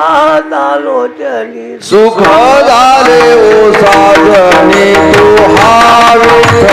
સુખદાલોચની સુખ દારે ઓ સાજણી તું હારું